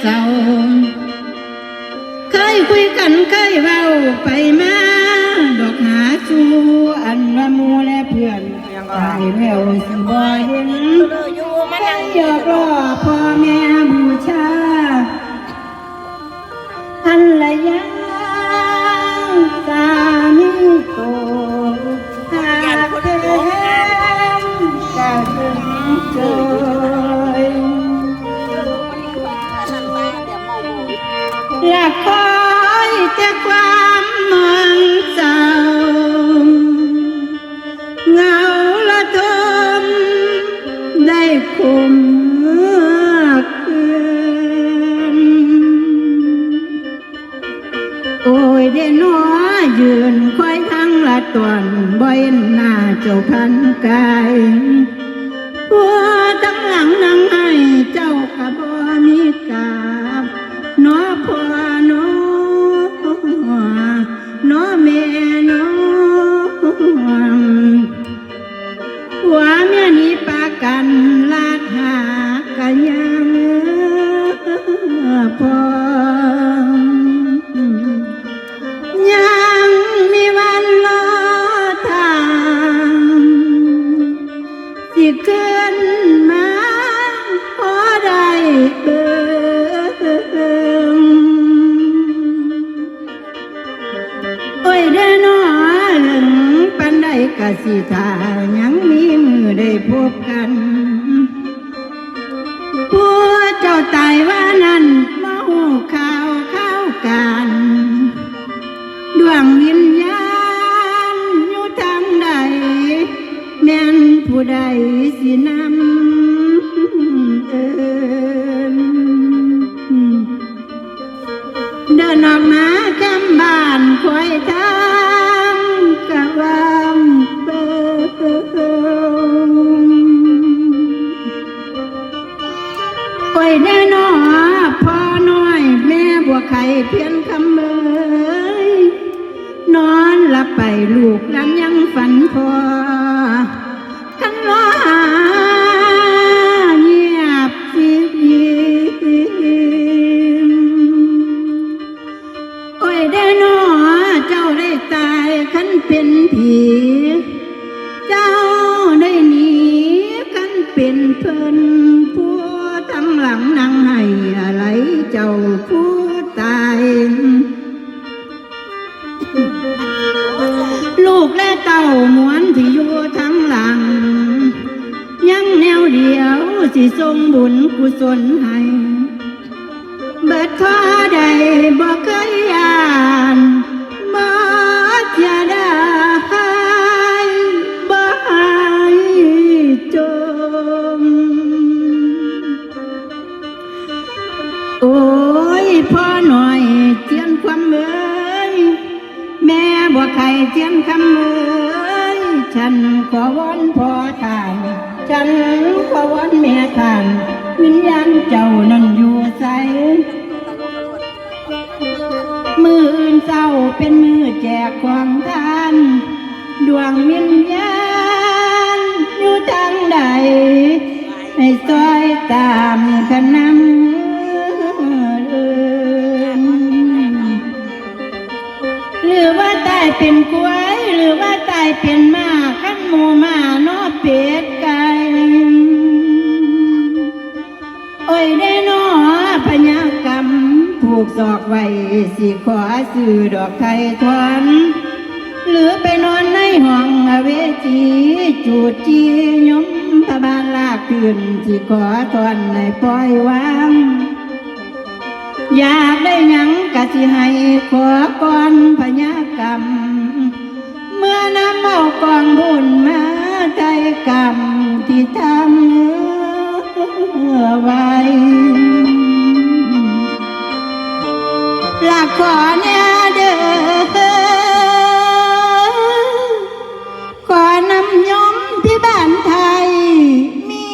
เศร้าเคยคุยกันเคยเว้าไปมาดอกหาสู่อันว่าหมูและเพื่อนตายแล้วสิบ่เห็นอยู่มาไม่นั่งอยากรอพ่อแม่บูชา ยืนคอยทั้งละตวนบ่เห็นหน้าเจ้าพันกายหัวทั้งหลังนั่งให้เจ้ากะบ่มีกาบนอพ่อนอน้อแม่นอหัวเมียนี้ปากันลาดหากันยังพอ กสิทายังมีมือได้พบกันผัวเจ้าตายว่านั้นมาหูข่าวข้าวกันดวงวิญญาณอยู่ทางใดแม่นผู้ใดสินา ลูกหลานยังฝันพอ สนให้ นั้นอยู่ใสมืออื่นเศร้าเป็นมือแจกของทาน ดวงวิญญาณอยู่ทางใด ให้ซอยตามขนำเอินหรือว่าตายเป็นกล้วยหรือว่าตายเป็นม ผูกศอกไว้สิขอสื่อดอกไทยทวนหรือไปนอนในห้องอเวจีจูดจียมพบาลลากขึ้นสิขอทอนในปล่อยวางอยากได้หยังกะสิให้ขอก่อนพญากรรม เมื่อน้ำเอากองบุญมาใจกรรมที่ทำไว้ ลาขอเนี่ยเด้อขอนำยมที่บ้านไทย มี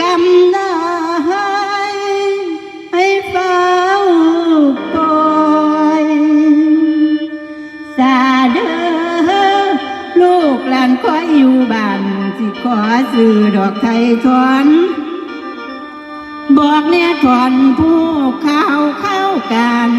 กรรมได้ให้เฝ้าคอยสาเด้อลูกหลานขออยู่บ้านสิขอซื้อดอกไทยถอนบอกแน่ถอนผู้เข้าเข้ากัน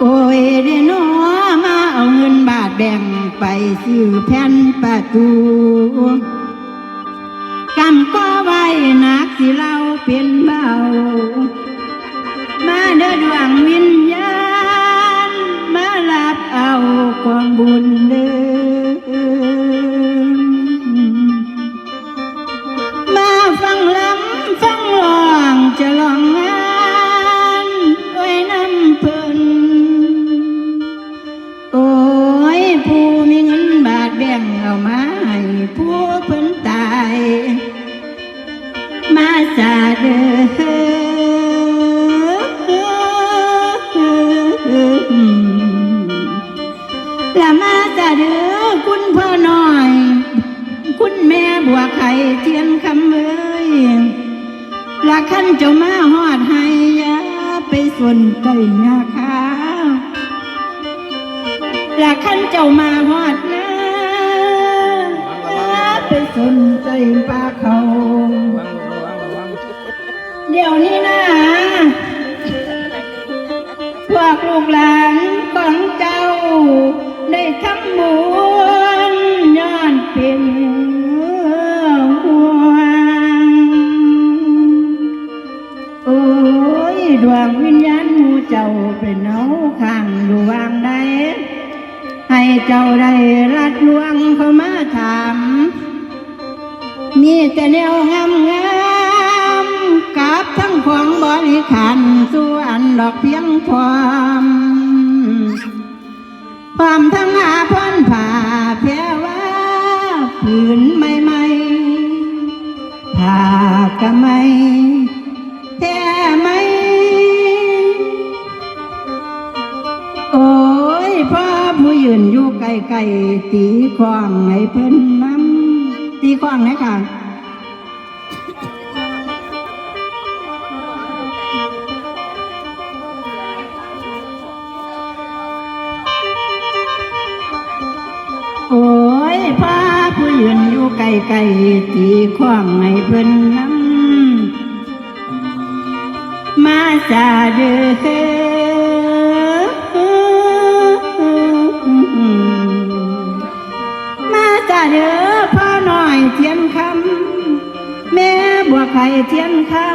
โอ้ยเดนอมาเอาเงินบาทแบ่งไปซื้อแผ่นประตูกำก็ไว้นักสิเราเป็นเบา มาเดินดวงวิญญาณมารับเอาความบุญ ละมาสาเด้อคุณพ่อน้อย คุณแม่บัวไข่เทียนคำเอ้ยละขั้นเจ้ามาหอดให้ยาไปส่วนใจนะคะละขั้นเจ้ามาหอดนะยาไปสนใจปลาเขาเดี๋ยวนี้นะพวกลูกหลานของเจ้า ได้ทำบุญย้อนเป็นห่วงโอ้ยดวงวิญญาณหมูเจ้าเป็นเอาข้างอยู่วงใดให้เจ้าได้รัดลวงเข้ามาถามมีแต่แนวงามงามกับทั้งของบริขารส่วนดอกเพียงความ ความทั้งหาพ้นผ่าแพ้ว่าผืนใหม่ๆผ่ากะไม่แท้ไหมโอ้ยพ่อผู้ยืนอยู่ไกลๆตีขวางให้เพิ่นน้ำตีขวางนะค่ะ ยพ่อผู้ยืนอยู่ไกลๆตีขวางให้เพิ่นน้ำมาซาเด้อมาจ่าเด้อพ่อหน่อยเทียนคำแม่บัวไข่เทียนคำ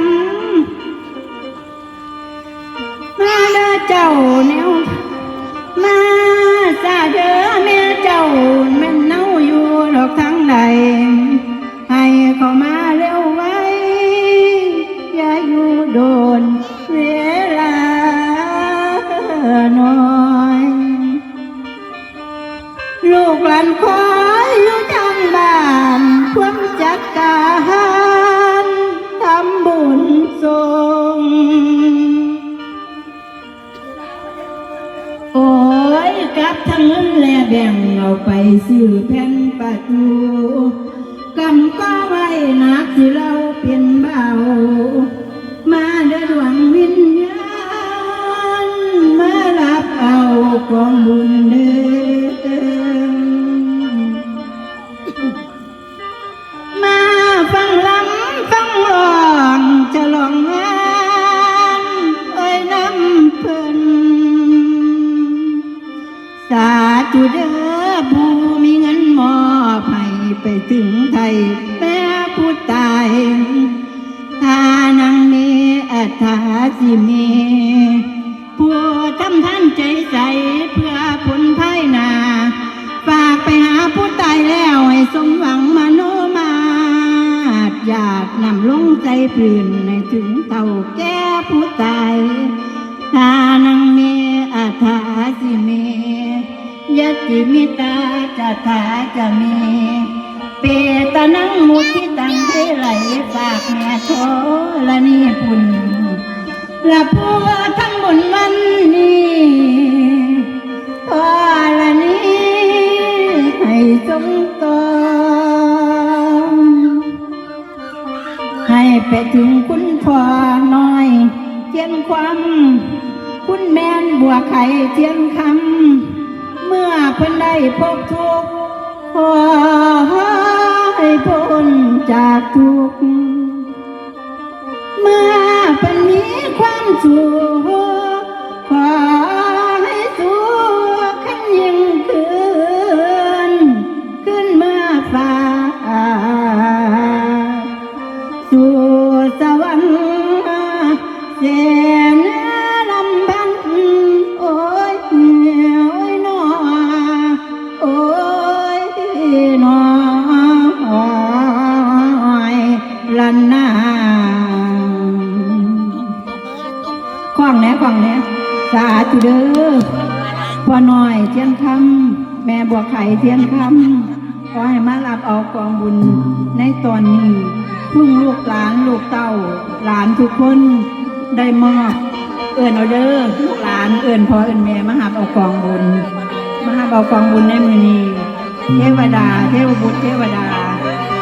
มาเด้อเจ้าแนวมาจ่าเด้อ เราไปซื้อแผ่นประตูกำก็ไว้นักที่เราเป็นเบา มาเด้อดวงวิญญาณมารับเอากองบุญ ตายทานังเมอัตาสิเมผู้ทำท่านใจใสเพื่อผลภายนา ฝากไปหาผู้ตายแล้วให้สมหวังมโนมาตอยากนำลงใจพื้นในถึงเต่าแก่ผู้ตายทานังเมอาทาสิเมยติมิตาจะทาจะเม เปตนังมุทิตังเทไหลฝากแม่โทละนี่พุ่นละพัวทั้งบุญวันนี้พอละนี้ให้สมตองให้ไปถึงคุณพ่อน้อยเทียนความคุณแม่นบัวไข่เทียนคำเมื่อเพิ่นได้พบทุกข์ พ้นจากทุกข์มาเป็นมีความสุข คล้องแหน่คล้องแหน่สาธุเด้อพ่อน้อยเทียนคำแม่บัวไข่เทียนคำขอให้มารับเอากองบุญในตอนนี้พุ่งลูกหลานลูกเต้า หลานทุกคนได้มอบเอื่นเอาเด้อลูกหลานเอื่นพ่อเอื่นแม่มาหาเอากองบุญมาหาเอากองบุญในมือนี้เทวดา เทวบุตรเทวดา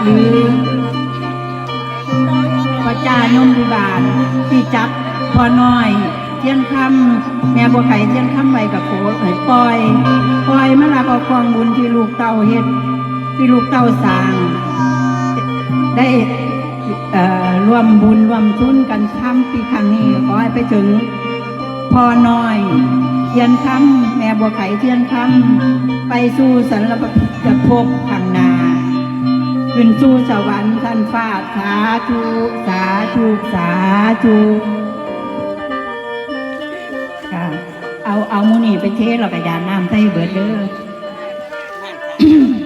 หรือพระเจ้านมพิบาลที่จับพอน้อย เทียนคำแม่บัวไข่เทียนคำใบกับโขเอ้ยปล่อยปล่อยมารับเอากองบุญที่ลูกเต้าเฮ็ดที่ลูกเต้าสร้าง ได้ร่วมบุญร่วมทุนกันทำปีครั้งนี้ขอให้ไปถึงพ่อน้อยเทียนคำแม่บัวไข่เทียนคำไปสู่สันระจะพบข้างนาขึ้นสู่สวรรค์ท่านฟ้าสาธุสาธุสาธุ เอาเอามูนี่ไปเทเรากระยานน้ำใส่เบิดเด้อนั่นค่ะ